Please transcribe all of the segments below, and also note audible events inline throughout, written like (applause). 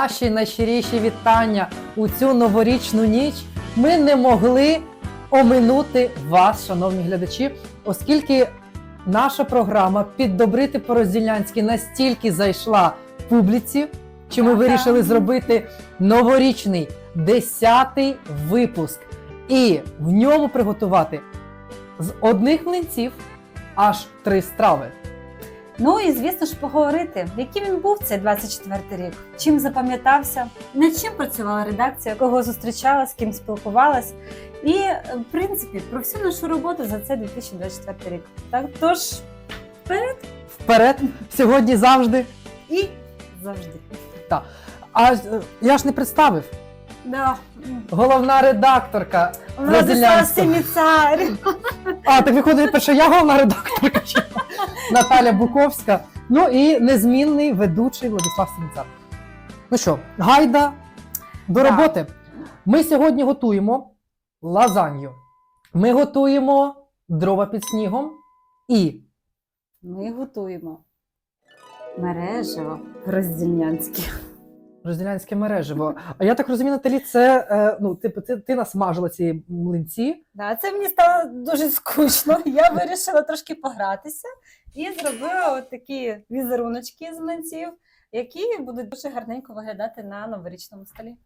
наші найщиріші вітання у цю новорічну ніч. Ми не могли оминути вас, шановні глядачі, оскільки наша програма піддобрити по розділянськи настільки зайшла публіці, що ми вирішили зробити новорічний 10-й випуск і в ньому приготувати з одних млинців аж три страви. Ну і звісно ж поговорити, яким він був цей 24-й рік, чим запам'ятався, над чим працювала редакція, кого зустрічала, з ким спілкувалась. І, е, в принципі, про всю нашу роботу за цей 2024 рік. Так тож Вперед, вперед, сьогодні завжди. і завжди. А е, я ж не представив. Да. Головна редакторка. Владислав Розділянського. Семіцар. А, так виходить, що я головна редакторка. Наталя Буковська. Ну і незмінний ведучий Владислав Сімцар. Ну що, гайда до роботи. Ми сьогодні готуємо лазанью. Ми готуємо дрова під снігом і Ми готуємо мережево роздільнянське. розділянське мережево. А я так розумію, Наталі, це е, ну, типу, ти, ти насмажила ці млинці. Да, це мені стало дуже скучно. Я вирішила трошки погратися і зробила от такі візеруночки з млинців, які будуть дуже гарненько виглядати на новорічному столі.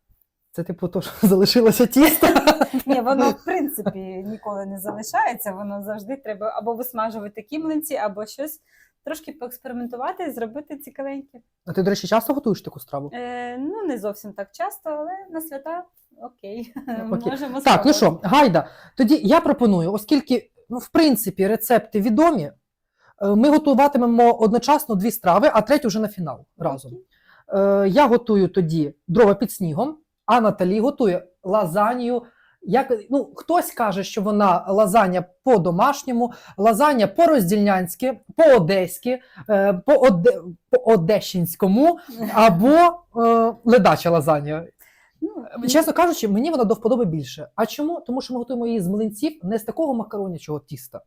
Це, типу, то, що залишилося тісто. (laughs) Ні, воно в (laughs) принципі ніколи не залишається. Воно завжди треба або висмажувати такі млинці, або щось трошки поекспериментувати і зробити цікавеньке. А ти, до речі, часто готуєш таку страву? Е, ну не зовсім так часто, але на свята окей. (laughs) Окей. Можемо Так, ну що, гайда. Тоді я пропоную, оскільки, ну, в принципі, рецепти відомі, ми готуватимемо одночасно дві страви, а третю вже на фінал разом. Е, Я готую тоді дрова під снігом, а Наталі готує лазанью. Як, ну, хтось каже, що вона лазання по-домашньому, лазання по-роздільнянськи, по-одеськи, е, по-оде, по-одещинському (laughs) або е, ледача лазання. Ну, Чесно кажучи, мені вона до вподоби більше. А чому? Тому що ми готуємо її з млинців не з такого макаронячого тіста,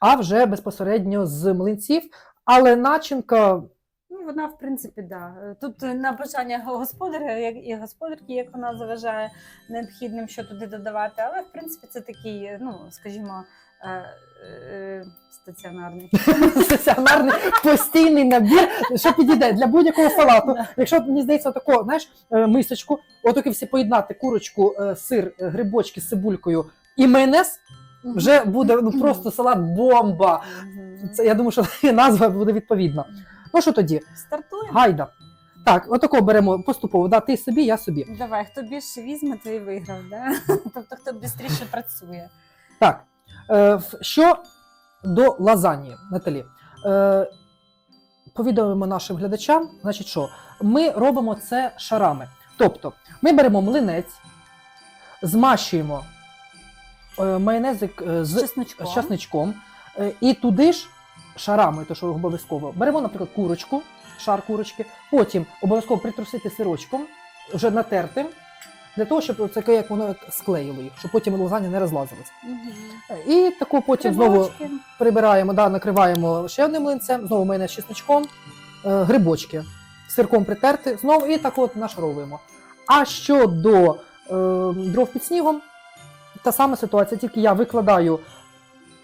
а вже безпосередньо з млинців. Але начинка Ну, вона, в принципі, да. Тут е, на бажання господаря як і господарки, як вона заважає необхідним, що туди додавати. Але, в принципі, це такий, е, ну, скажімо, е, е, стаціонарний. (laughs) стаціонарний постійний набір, що підійде для будь-якого салату. Якщо мені здається, тако, знаєш, е, мисочку, отаки всі поєднати курочку, сир, грибочки з цибулькою і майонез, вже буде ну, просто салат бомба. Це я думаю, що (laughs) назва буде відповідна. Ну що тоді? Стартуємо. Гайда. Так, отако беремо поступово. Да, ти собі, я собі. Давай, хто більше візьме, той і виграв. Да? (laughs) Тобто, хто швидше працює. Так. Е, що до лазаньї, Наталі? Е, повідомимо нашим глядачам, значить, що ми робимо це шарами. Тобто, ми беремо млинець, змащуємо майонезик е, з Чесночком. з часничком, е, і туди ж шарами, то що обов'язково, беремо, наприклад, курочку, шар курочки, потім обов'язково притрусити сирочком, вже натертим, для того, щоб це як воно склеїло їх, щоб потім лазання не розлазилось. Мгм. І таку потім знову прибираємо, да, накриваємо ще одним млинцем, знову майонез з чесночком, е, грибочки, сирком притерти, знову і так от нашаровуємо. А щодо е, дров під снігом, та сама ситуація, тільки я викладаю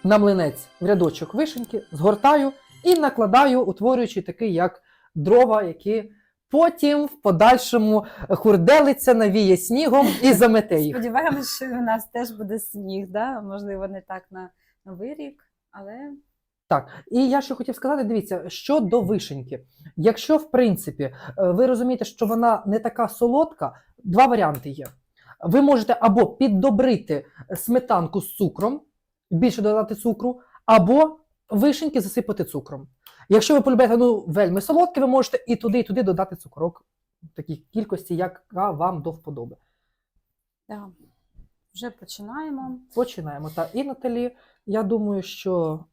на млинець в рядочок вишеньки, згортаю і накладаю, утворюючи такий, як дрова, які потім в подальшому хурделиться, навіє снігом і замете їх. Сподіваємось, що у нас теж буде сніг, да? можливо, не так на новий рік, але Так, і я ще хотів сказати: дивіться, щодо вишеньки. Якщо, в принципі, е, ви розумієте, що вона не така солодка, два варіанти є. Ви можете або піддобрити сметанку з цукром, більше додати цукру, або вишеньки засипати цукром. Якщо ви полюбляєте ну, вельми солодке, ви можете і туди, і туди додати цукрок в такій кількості, яка вам до вподоби. да. вже починаємо. Починаємо. Та і Наталі, я думаю, що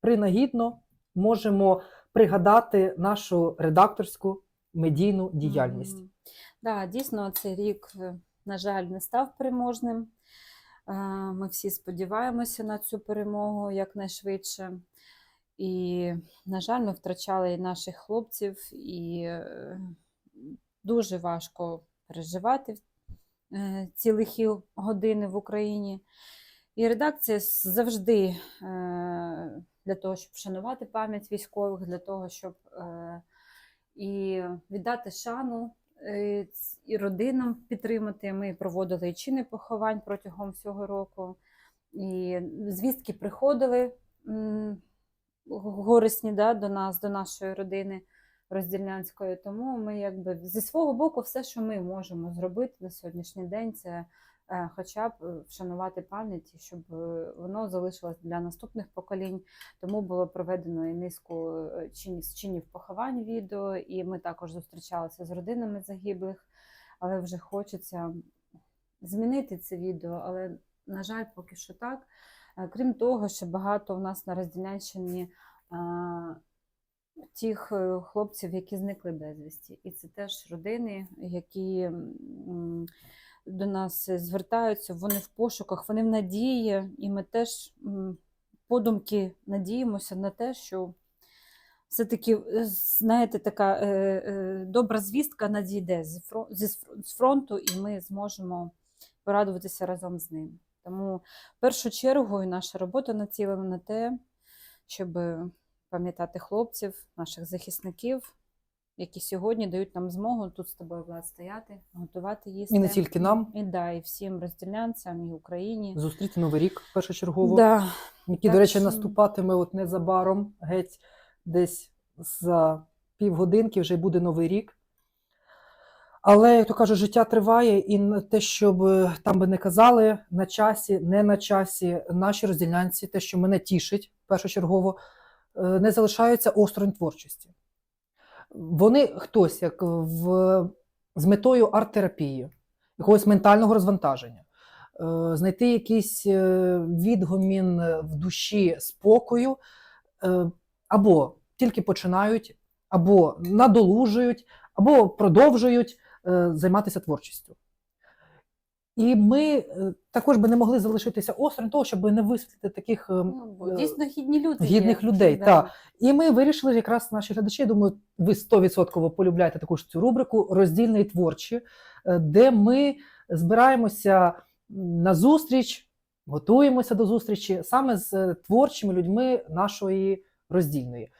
принагідно можемо пригадати нашу редакторську медійну діяльність. Мгм. Да, дійсно, цей рік, е, на жаль, не став переможним. Е, Ми всі сподіваємося на цю перемогу якнайшвидше. І, на жаль, ми втрачали і наших хлопців, і е, дуже важко переживати е, ці лихі години в Україні. І редакція завжди для того, щоб вшанувати пам'ять військових, для того, щоб і віддати шану і родинам підтримати. Ми проводили чини поховань протягом всього року. І звістки приходили горисні да, до нас, до нашої родини роздільнянської. Тому ми якби зі свого боку все, що ми можемо зробити на сьогоднішній день, це е, хоча б е, вшанувати пам'ять, щоб е, воно залишилось для наступних поколінь. Тому було проведено і низку е, чинів, поховань відео, і ми також зустрічалися з родинами загиблих, але вже хочеться змінити це відео, але, на жаль, поки що так. Е, Крім того, ще багато в нас на Розділянщині е, тих е, хлопців, які зникли безвісті. І це теж родини, які до нас звертаються, вони в пошуках, вони в надії, і ми теж подумки надіємося на те, що все-таки, е, знаєте, така е, е, добра звістка надійде з фро- зі з фронту, і ми зможемо порадуватися разом з ним. Тому в першу чергу наша робота націлена на те, щоб пам'ятати хлопців, наших захисників, які сьогодні дають нам змогу тут з тобою Влад, стояти, готувати їсти. І не тільки нам. І, да, і всім розділянцям, і Україні. Зустріти Новий рік першочергово, Да. який, Так до речі, що- наступатиме от незабаром, геть десь за півгодинки вже буде Новий рік. Але, як то кажуть, життя триває, і те, щоб е, там би не казали, на часі, не на часі, наші розділянці, те, що мене тішить першочергово, е, не залишаються осторонь творчості. Вони хтось як в, з метою арт-терапії, якогось ментального розвантаження, е, знайти якийсь е, відгомін в душі спокою, е, або тільки починають, або надолужують, або продовжують е, займатися творчістю. І ми е, також би не могли залишитися осторонь того, щоб не висвітлити таких е, Ну, е, дійсно гідні люди. гідних є. людей. Да. Та. І ми вирішили якраз наші глядачі, я думаю, ви 100% полюбляєте таку ж цю рубрику роздільне і творчі, е, де ми збираємося на зустріч, готуємося до зустрічі саме з творчими людьми нашої роздільної.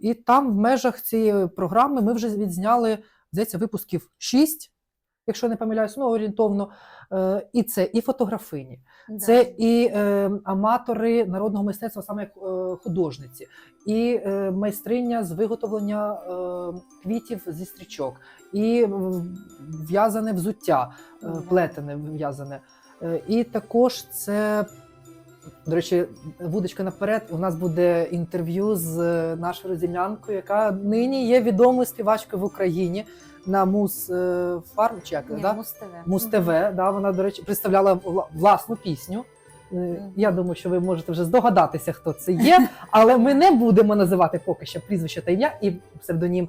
І там, в межах цієї програми, ми вже відзняли, здається, випусків 6, якщо не помиляюсь, ну орієнтовно. Е, І це і фотографині, Да. це і е, аматори народного мистецтва, саме як е, художниці, і е, майстриня з виготовлення е, квітів зі стрічок, і в'язане взуття, е, плетене в'язане. Е, і також це. До речі, вудочка наперед. У нас буде інтерв'ю з е, нашою розділянкою, яка нині є відомою співачкою в Україні на мус е, фарм. Чи як, Ні, да? Муз ТВ. Муз. ТВ, да, вона, до речі, представляла вла- власну пісню. Е, Я думаю, що ви можете вже здогадатися, хто це є, але ми не будемо називати поки що прізвище та ім'я і псевдонім,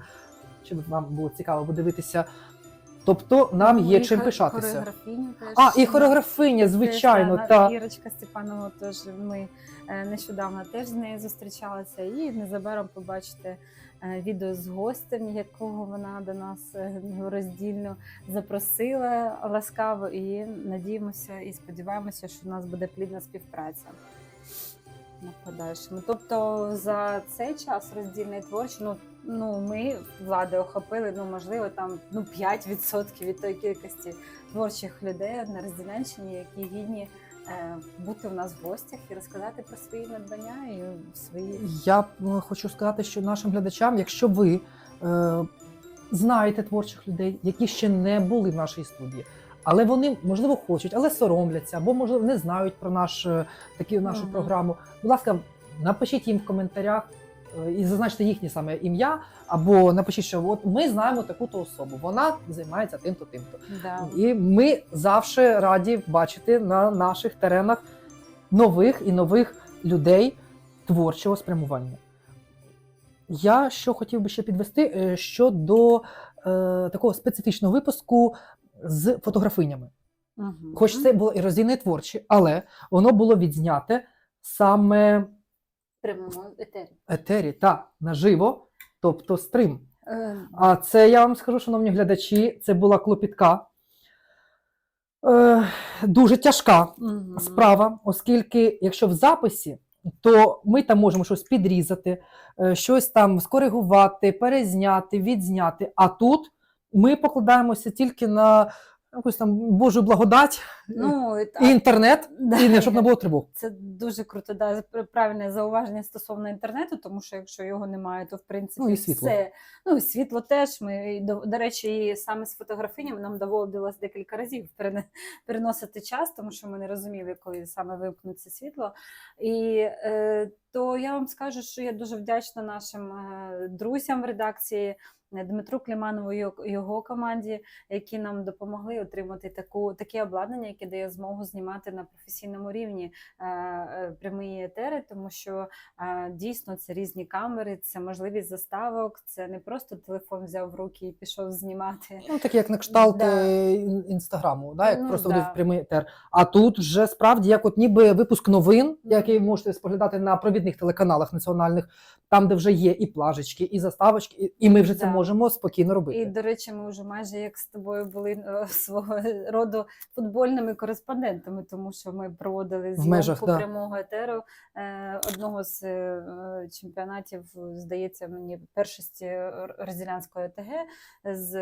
щоб вам було цікаво подивитися. Тобто нам Ну, є чим пишатися. А, і хореографиня, звичайно, та. Ірочка Степанова теж ми е, нещодавно теж з нею зустрічалися, і незабаром побачите е, відео з гостем, якого вона до нас е, роздільно запросила ласкаво. І надіємося і сподіваємося, що в нас буде плідна співпраця. На подальшому. Тобто за цей час роздільний творчий, ну, ну ми влади охопили, ну можливо, там ну 5% від тої кількості творчих людей на розділянщині, які гідні е, бути в нас в гостях і розказати про свої надбання і свої Я е, хочу сказати, що нашим глядачам, якщо ви е, знаєте творчих людей, які ще не були в нашій студії, але вони можливо хочуть, але соромляться, або можливо не знають про наш е, такі нашу Мгм. програму. Будь ласка, напишіть їм в коментарях е, і зазначте їхнє саме ім'я, або напишіть, що от ми знаємо таку-то особу, вона займається тим-то, тим-то. да. І ми завжди раді бачити на наших теренах нових і нових людей творчого спрямування. Я що хотів би ще підвести е, щодо е, такого специфічного випуску з фотографинями. Мгм. Хоч це було і творче, але воно було відзняте саме прямому етері. етері та наживо, тобто стрим. Е, А це я вам скажу, шановні глядачі, це була клопітка. Е, дуже тяжка мгм. справа, оскільки якщо в записі, то ми там можемо щось підрізати, е, щось там скоригувати, перезняти, відзняти. А тут ми покладаємося тільки на якусь там Божу благодать Ну, і, та- інтернет, (laughs) да. і не щоб не було тривог. Це дуже круто, да, правильне зауваження стосовно інтернету, тому що якщо його немає, то в принципі Ну, і світло. все. Ну і світло теж. Ми і, до, до речі, і саме з фотографинями нам доводилось декілька разів переносити час, тому що ми не розуміли, коли саме вимкнеться світло. І е, то я вам скажу, що я дуже вдячна нашим е, друзям в редакції. е, Дмитру Кліманову і його- команді, які нам допомогли отримати таку таке обладнання, яке дає змогу знімати на професійному рівні е, прямі етери, тому що е, дійсно це різні камери, це можливість заставок, це не просто телефон взяв в руки і пішов знімати. Ну, такі як на кшталт Да. інстаграму, да, як Ну, просто да. прямий етер. А тут вже справді як от ніби випуск новин, який можете споглядати на провідних телеканалах національних, там, де вже є і плажечки, і заставочки, і- і ми вже це Да. можемо спокійно робити. І до речі, ми вже майже як з тобою були е, свого роду футбольними кореспондентами, тому що ми проводили зйомку межах, да. прямого етеру е, одного з е, чемпіонатів, здається, мені першості Розділянської ОТГ з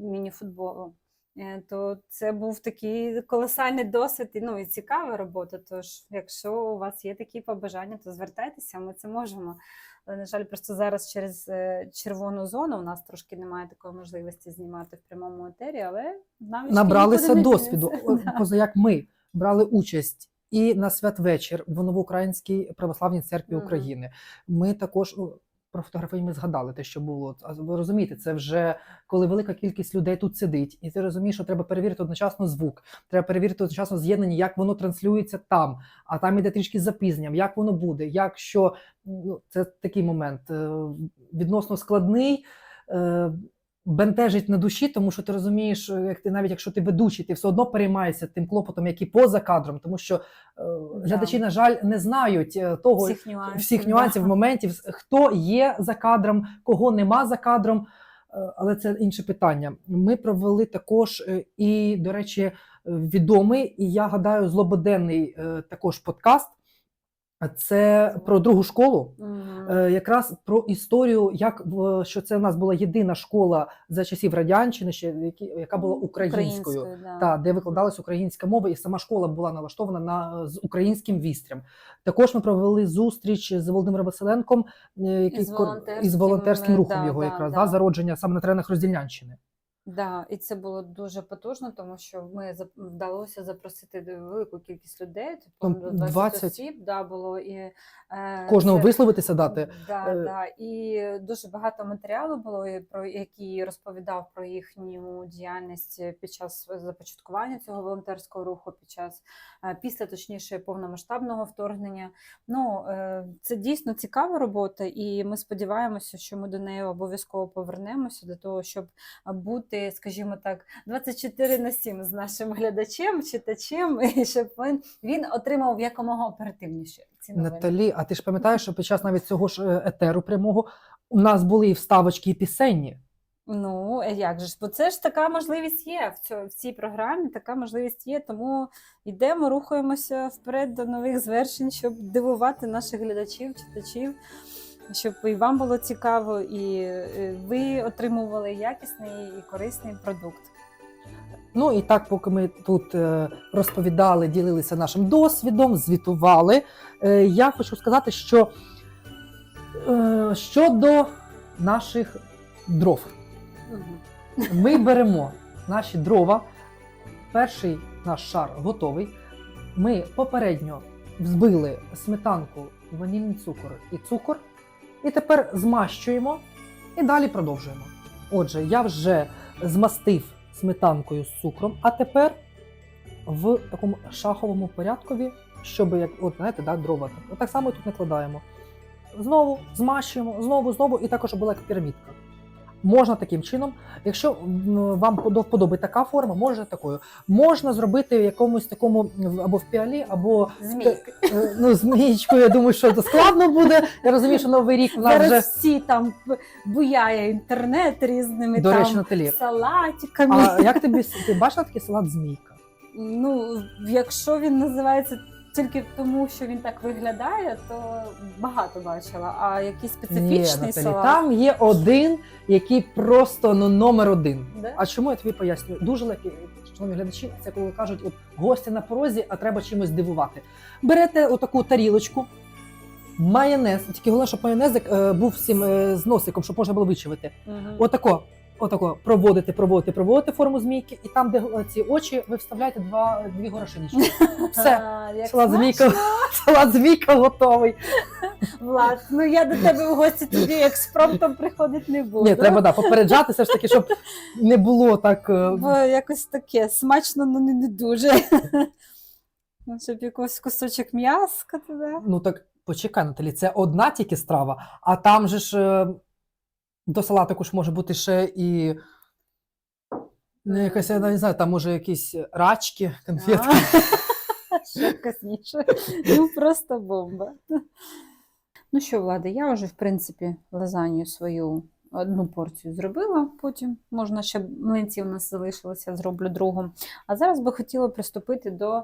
міні-футболу. Е, То це був такий колосальний досвід і, ну, і цікава робота. Тож, якщо у вас є такі побажання, то звертайтеся, ми це можемо. Але, на жаль, просто зараз через е, червону зону у нас трошки немає такої можливості знімати в прямому етері, але навички Набралися досвіду. (laughs) Поза як ми брали участь. І на святвечір в Новоукраїнській православній церкві. України. Ми також про фотографії ми згадали те, що було. А ви розумієте, це вже коли велика кількість людей тут сидить, і ти розумієш, що треба перевірити одночасно звук, треба перевірити одночасно з'єднання, як воно транслюється там, а там іде трішки з запізненням, як воно буде, як що ну, це такий момент е, відносно складний. Бентежить на душі, тому що ти розумієш, е, як ти навіть якщо ти ведучий, ти все одно переймаєшся тим клопотом, який поза кадром, тому що е, глядачі, на жаль, не знають е, того, всіх нюансів. всіх да. нюансів, моментів, хто є за кадром, кого нема за кадром. Е, Але це інше питання. Ми провели також і, до речі, відомий, і я гадаю, злободенний також подкаст. Це про другу школу. Е, Якраз про історію, як що це в нас була єдина школа за часів радянщини, ще яка була українською. да. Та, де викладалась українська мова, і сама школа була налаштована на з українським вістрям. Також ми провели зустріч з Володимиром Василенком, е, який Із волонтерським, із волонтерським е, рухом да, його да, якраз да. да, зародження саме на теренах Роздільнянщини. Да, і це було дуже потужно, тому що ми вдалося запросити велику кількість людей. Там Типу 20, 20. осіб да, було і е, Кожному це- висловитися дати. Да, Е, да. І дуже багато матеріалу було, і про який розповідав про їхню діяльність під час започаткування цього волонтерського руху, під час е, після точніше повномасштабного вторгнення. Ну е, це дійсно цікава робота, і ми сподіваємося, що ми до неї обов'язково повернемося для того, щоб бути, скажімо так, 24 на 7 з нашим глядачем, читачем, і щоб він, він отримав якомога оперативніше ці новини. Наталі, а ти ж пам'ятаєш, що під час навіть цього ж е, етеру прямого у нас були і вставочки, і пісенні. Ну, як же ж? Бо це ж така можливість є в, цьо, в цій програмі, така можливість є, тому йдемо, рухаємося вперед до нових звершень, щоб дивувати наших глядачів, читачів, щоб і вам було цікаво, і е, ви отримували якісний і корисний продукт. Ну і так, поки ми тут е, розповідали, ділилися нашим досвідом, звітували. е, Я хочу сказати, що щодо наших дров, ми беремо наші дрова. Перший наш шар готовий. Ми попередньо взбили сметанку, ванільний цукор і цукор. І тепер змащуємо і далі продовжуємо. Отже, я вже змастив сметанкою з цукром, а тепер в такому шаховому порядкові, щоб як, от знаєте, да, дрова. так. Само тут накладаємо. Знову змащуємо, знову, знову, і також була як пірамідка. Можна таким чином. Якщо вам до вподоби така форма, можна такою. Можна зробити в якомусь такому або в піалі, або Змійки. е, ну, змієчку. Я думаю, що це складно буде. Я розумію, що новий рік в нас Зараз вже всі там буяє інтернет різними до там речі, салатиками. А як тобі ти бачила такий салат змійка? Ну, якщо він називається тільки тому, що він так виглядає, то багато бачила. А якийсь Ні, специфічний Наталі, салат. там є один, який просто ну номер один. Да? А чому я тобі пояснюю? Дуже легкі, шановні глядачі, це коли кажуть, от гості на порозі, а треба чимось дивувати. Берете отаку тарілочку, майонез, тільки головне, щоб майонезик е, був всім е, з носиком, щоб можна було вичавити. Мгм. Отако, отако проводите, проводите, проводите форму змійки, і там, де е, ці очі, ви вставляєте два, дві горошинички. (laughs) Все, салат змійка, (laughs) салат змійка готовий. Влад, ну я до тебе в гості тоді експромтом приходить не буду. Ні, треба да, попереджати, все ж таки, щоб не було так. е, Бо якось таке смачно, ну не, не дуже. (laughs) Ну, щоб якийсь кусочок м'яска туди. Ну так почекай, Наталі, це одна тільки страва, а там же ж е, до салатику ж може бути ще і. Ну, якась, я не знаю, там може якісь рачки, конфетки. (laughs) Ще вкусніше. Ну просто бомба. Ну що, Влада, я вже, в принципі, лазанью свою одну порцію зробила, потім можна ще млинці у нас залишилося, зроблю другу. А зараз би хотіла приступити до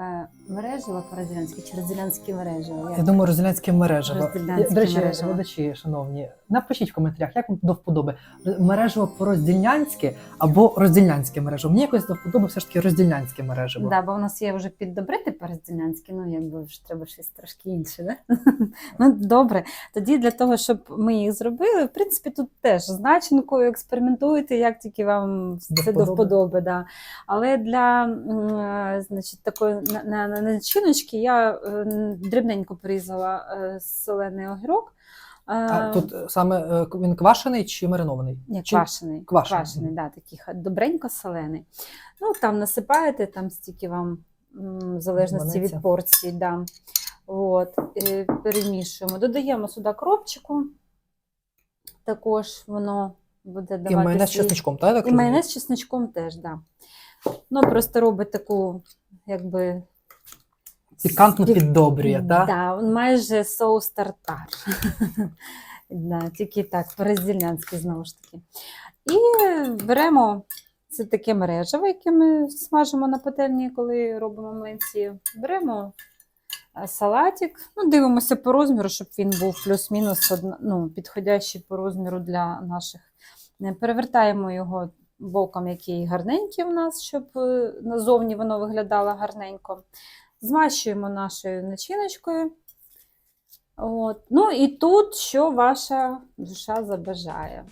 е, мережева по-розділянськи чи розділянське мережево. Я думаю, розділянське мережево. До речі, мережево. глядачі, шановні, напишіть в коментарях, як вам до вподоби. Мережево по-роздільнянське або роздільнянське мережево. Мені якось до вподоби все ж таки роздільнянське мережево. Да, бо у нас є вже піддобрити по-розділянськи, ну якби вже треба щось трошки інше, да? (laughs) ну добре. Тоді для того, щоб ми їх зробили, в принципі, тут теж з начинкою експериментуйте, як тільки вам це до вподоби. вподоби. Да. Але для е, значить, такої на, на, на начиночки я е, дрібненько порізала е, солений огірок. А Е, тут саме він квашений чи маринований? ні, Чи- квашений. квашений, Квашений, да, такий добренько солений. Ну, там насипаєте, там стільки вам, в залежності Заманеться. від порції, да. От, перемішуємо. Додаємо сюди кропчику, також воно буде давати І майонез з свій- чесничком, так? так І майонез з чесничком теж, да. Ну, просто робить таку, якби. Пікантно піддобрює, так? Да, майже соус тартар. (laughs) да, тільки так, по-роздільнянськи знову ж таки. І беремо це таке мережево, яке ми смажимо на пательні, коли робимо млинці. Беремо е, салатик, ну, дивимося по розміру, щоб він був плюс-мінус ну, підходящий по розміру для наших. Е, Перевертаємо його боком, який гарненький у нас, щоб е, назовні воно виглядало гарненько. Змащуємо нашою начиночкою. От. Ну і тут, що ваша душа забажає.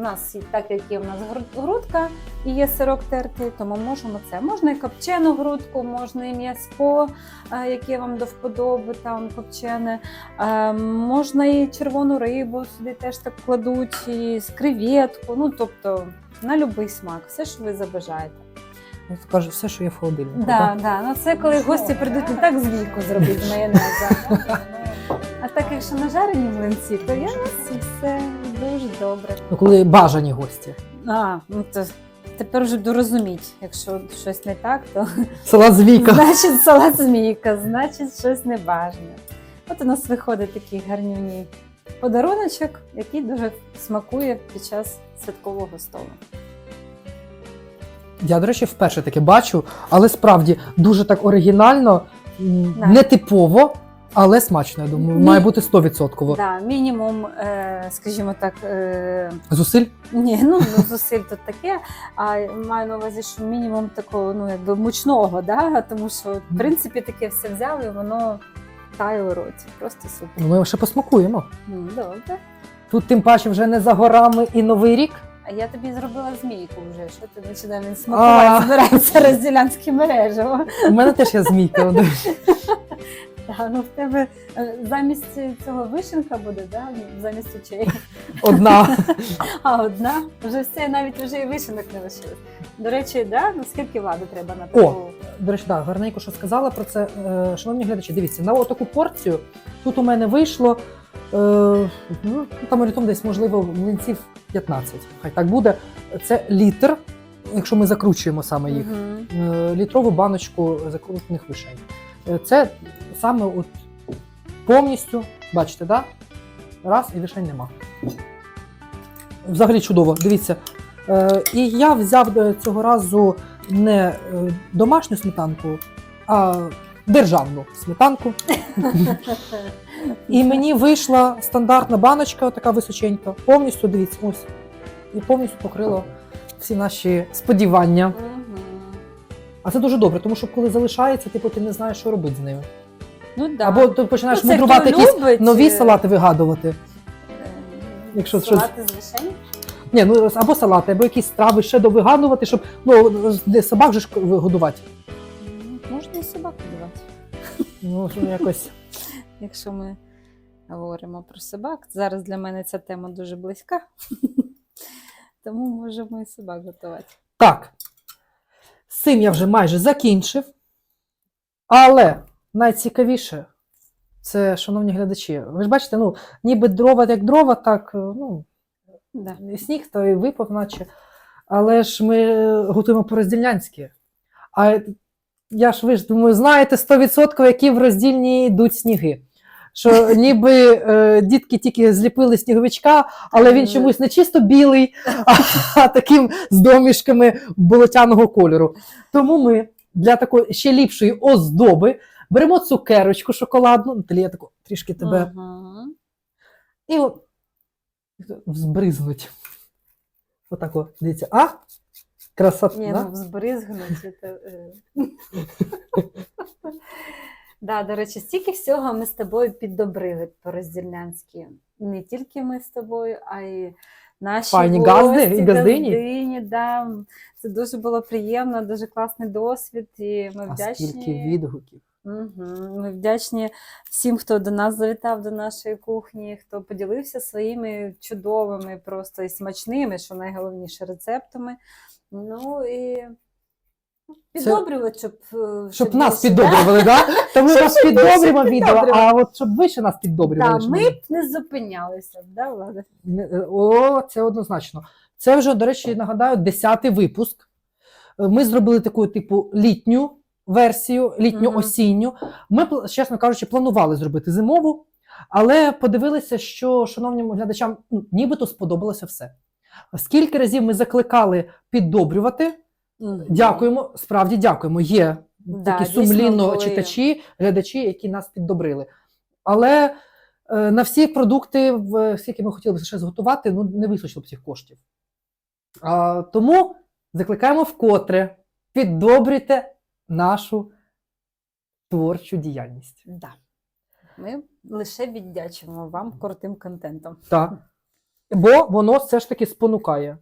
У нас так як є у нас грудка і є сирок тертий, тому можемо це. Можна і копчену грудку, можна і м'яско, е, яке вам до вподоби, там копчене. Е, Можна і червону рибу сюди теж так кладуть, і з креветку. Ну, тобто на будь-який смак, все, що ви забажаєте. Ну, Каже, все, що є в холодильнику. Да, да. Ну це коли гості прийдуть не так з віку зробити майонеза. (laughs) А так, якщо нажарені млинці, то я і все дуже добре. Ну, коли бажані гості. А, ну то тепер вже дорозуміть, якщо щось не так, то Салат значить салат змійка, значить щось небажане. От у нас виходить такий гарнюній подаруночок, який дуже смакує під час святкового столу. Я, до речі, вперше таке бачу, але справді дуже так оригінально, м, Да. нетипово, але смачно, я думаю, Ні. має бути 100%. Да, мінімум, е, скажімо так, е, Зусиль? Ні, ну, ну зусиль тут таке. А маю на увазі, що мінімум такого, ну якби мучного, да? тому що в принципі таке все взяли, і воно тає у роті. Просто супер. Ну, Ми ще посмакуємо. Ну, добре. Тут тим паче вже не за горами і новий рік. А я тобі зробила змійку вже. Що ти починає він смакувати, А. збирається розділянське мережево. У мене теж є змійка. (laughs) (laughs) Та, ну в тебе е, замість цього вишенка буде, да? замість очей. (laughs) Одна. (laughs) А одна вже все, навіть вже і вишенок не лишилось. До речі, да? ну скільки влади треба на таку? До речі, так, гарненько, що сказала про це. Е, Шановні глядачі, дивіться, на таку порцію тут у мене вийшло Е, ну, там орієнтовно десь, можливо, млинців 15. Хай так буде. Це літр, якщо ми закручуємо саме їх. Е, літрову баночку закручених вишень. Е, Це саме от повністю, бачите, да? раз і вишень нема. Взагалі чудово, дивіться. Е, І я взяв е, цього разу не домашню сметанку, а державну сметанку. І мені вийшла стандартна баночка, така височенька. Повністю дивіться, ось. І повністю покрила всі наші сподівання. А це дуже добре, тому що коли залишається, ти потім не знаєш, що робити з ними. Ну, да. Або ти починаєш Ну, це мудрувати якісь любить, нові е, салати вигадувати. Е, Якщо салати з вишень? Ні, ну або салати, або якісь страви ще довигадувати, щоб ну собак же ж годувати. Можна і собаку давати. Ну якось. (laughs) Якщо ми говоримо про собак, зараз для мене ця тема дуже близька. (laughs) Тому можемо і собак готувати. Так. З цим я вже майже закінчив. Але найцікавіше це, шановні глядачі, ви ж бачите, ну, ніби дрова як дрова, так, е, ну, Да. сніг то і випав, наче. Але ж ми готуємо по-роздільнянськи. А я ж ви ж думаю, знаєте 100% які в роздільні йдуть сніги. Що ніби е, дітки тільки зліпили сніговичка, але він чомусь не чисто білий, а, а таким з домішками болотяного кольору. Тому ми для такої ще ліпшої оздоби беремо цукерочку шоколадну, Наталі, я таку трішки тебе Мгм. і от взбризнуть. Отак, о, дивіться, а? Красота. Ні, да? ну взбризгнуть. (laughs) Да, до речі, стільки всього ми з тобою піддобрили по-роздільнянськи. Не тільки ми з тобою, а й наші Файні гості, газди і газдині. газдині, да. Це дуже було приємно, дуже класний досвід. І ми а вдячні. скільки відгуків. Угу. Ми вдячні всім, хто до нас завітав до нашої кухні, хто поділився своїми чудовими, просто і смачними, що найголовніше, рецептами. Ну і піддобрювати, щоб, е, Щоб нас (laughs) більше, піддобрювали, да? То ми вас піддобрюємо відео, а от щоб ви ще нас піддобрювали. да, ми б не зупинялися, да, Влада? Е, О, це однозначно. Це вже, до речі, нагадаю, 10-й випуск. Е, Ми зробили таку, типу, літню версію, літньо-осінню. Ми, чесно кажучи, планували зробити зимову, але подивилися, що шановним глядачам ну, нібито сподобалося все. Скільки разів ми закликали піддобрювати, Мгм. Дякуємо, справді дякуємо. Є Да, такі сумлінно були. читачі, глядачі, які нас піддобрили. Але е, на всі продукти, в- скільки ми хотіли б ще зготувати, ну не вистачило б цих коштів. А, тому закликаємо вкотре, піддобрюйте нашу творчу діяльність. Да. Ми лише віддячимо вам крутим контентом. Так. Бо воно все ж таки спонукає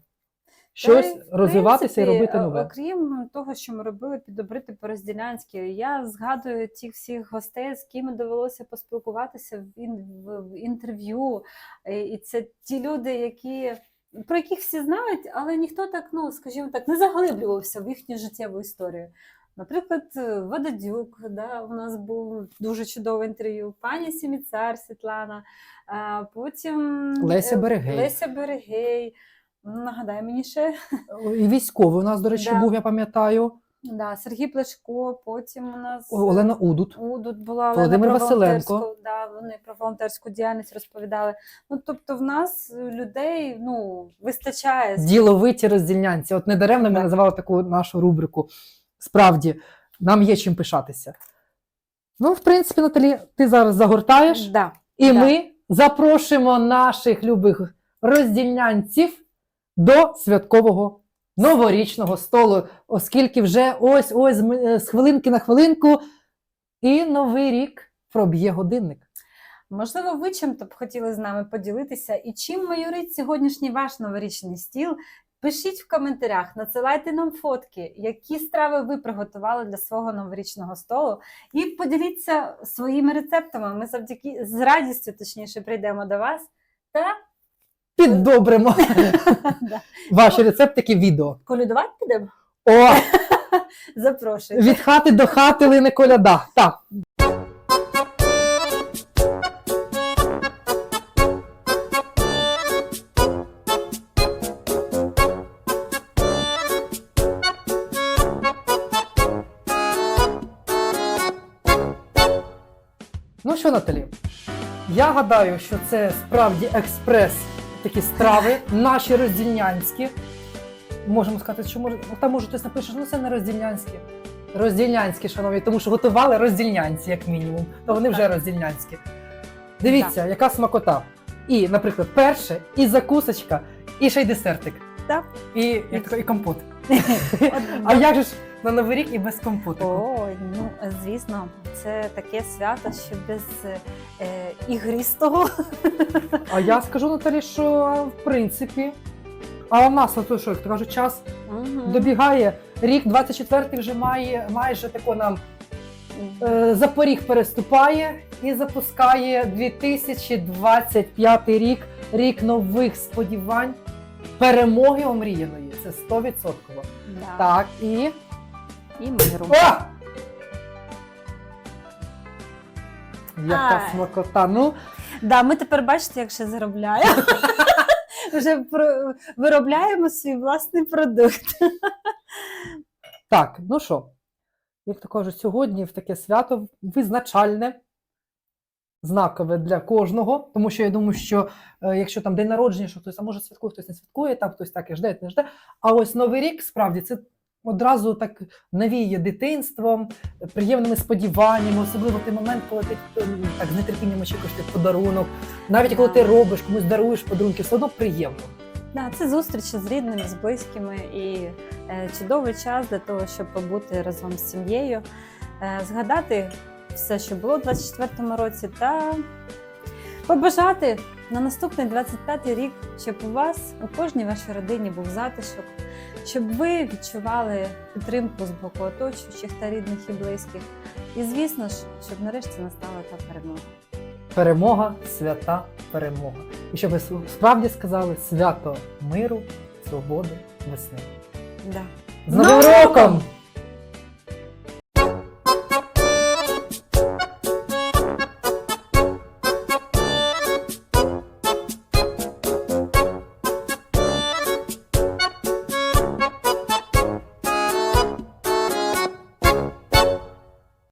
щось Та розвиватися і робити е, нове. Окрім того, що ми робили підобрити по-розділянськи, я згадую тих всіх гостей, з ким довелося поспілкуватися в, ін- в, в інтерв'ю. І це ті люди, які. Про яких всі знають, але ніхто так, ну скажімо так, не заглиблювався в їхню життєву історію. Наприклад, Вододюк, да, у нас був дуже чудове інтерв'ю, пані Сіміцар Світлана, а потім Леся е, Берегей. Леся Берегей. Нагадай мені ще. І військовий у нас, до речі, Да. був, я пам'ятаю. Да, Сергій Плешко, потім у нас Олена Удут. Удут була Володимир Олена Василенко. Да, вони про волонтерську діяльність розповідали. Ну тобто, в нас е, людей ну вистачає. Діловиті роздільнянці. От недаремно ми називали таку нашу рубрику. Справді, нам є чим пишатися. Ну, в принципі, Наталі, ти зараз загортаєш, Да. і да. ми запрошуємо наших любих роздільнянців до святкового новорічного столу, оскільки вже ось ось е, з хвилинки на хвилинку, і новий рік проб'є годинник. Можливо, ви чим-то б хотіли з нами поділитися, і чим майорить сьогоднішній ваш новорічний стіл. Пишіть в коментарях, надсилайте нам фотки, які страви ви приготували для свого новорічного столу, і поділіться своїми рецептами. Ми завдяки з радістю, точніше, прийдемо до вас та піддобримо. (laughs) Ваші рецептики відео. Колядувати підемо? О! (laughs) Запрошую. Від хати до хати ли не коляда. Так. Ну що, Наталі? Я гадаю, що це справді експрес такі страви, наші роздільнянські. Можемо сказати, що може, ну, там може хтось напише, ну це не роздільнянські. Роздільнянські, шановні, тому що готували роздільнянці, як мінімум, то вони вже роздільнянські. Дивіться, яка смакота. І, наприклад, перше, і закусочка, і ще й десертик. Так. І, то, і компот. (laughs) А як же ж на Новий рік і без компотику? Ой, ну звісно, це таке свято, що без е, ігристого. А я скажу Наталі, що в принципі. А в нас на то, що як то кажуть, час Мгм. добігає. Рік 24-й вже має майже тако нам е, за поріг переступає і запускає 2025 рік, рік нових сподівань, перемоги омріяної. Це 100%. Да. Так, і. І миру. О! Яка Ай. смакота. Ну, Да, ми тепер бачите, як ще заробляємо. (laughs) Вже про- виробляємо свій власний продукт. Так, ну що, як то кажуть, сьогодні в таке свято визначальне, знакове для кожного, тому що я думаю, що е, якщо там день народження, що хтось а може святкує, хтось не святкує, там хтось так і жде, не жде. А ось Новий рік справді це одразу так навіє дитинством, приємними сподіваннями, особливо в той момент, коли ти е, так з нетерпінням очікуєш той подарунок. Навіть коли ти робиш, комусь даруєш подарунки, все одно приємно. Да, це зустрічі з рідними, з близькими і е, чудовий час для того, щоб побути разом з сім'єю, е, згадати все, що було у 24-му році, та побажати на наступний 25-й рік, щоб у вас у кожній вашій родині був затишок, щоб ви відчували підтримку з боку оточуючих та рідних і близьких. І звісно ж, щоб нарешті настала та перемога. Перемога, свята перемога. І щоб ви справді сказали свято миру, свободи, весни. Да. З Новим роком!